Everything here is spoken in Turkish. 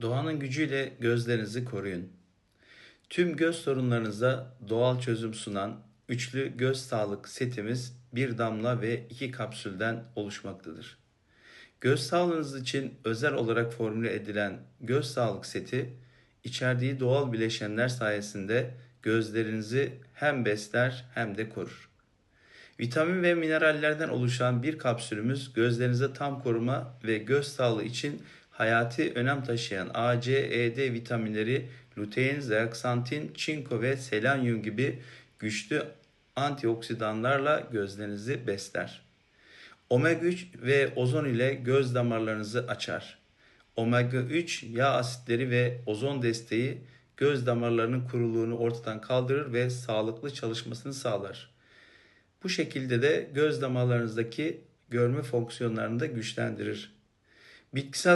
Doğanın gücüyle gözlerinizi koruyun. Tüm göz sorunlarınıza doğal çözüm sunan üçlü göz sağlık setimiz bir damla ve iki kapsülden oluşmaktadır. Göz sağlığınız için özel olarak formüle edilen göz sağlık seti içerdiği doğal bileşenler sayesinde gözlerinizi hem besler hem de korur. Vitamin ve minerallerden oluşan bir kapsülümüz gözlerinize tam koruma ve göz sağlığı için hayati önem taşıyan A, C, E, D vitaminleri lutein, zeaksantin, çinko ve selanyum gibi güçlü antioksidanlarla gözlerinizi besler. Omega 3 ve ozon ile göz damarlarınızı açar. Omega 3 yağ asitleri ve ozon desteği göz damarlarının kuruluğunu ortadan kaldırır ve sağlıklı çalışmasını sağlar. Bu şekilde de göz damarlarınızdaki görme fonksiyonlarını da güçlendirir. Bitkisel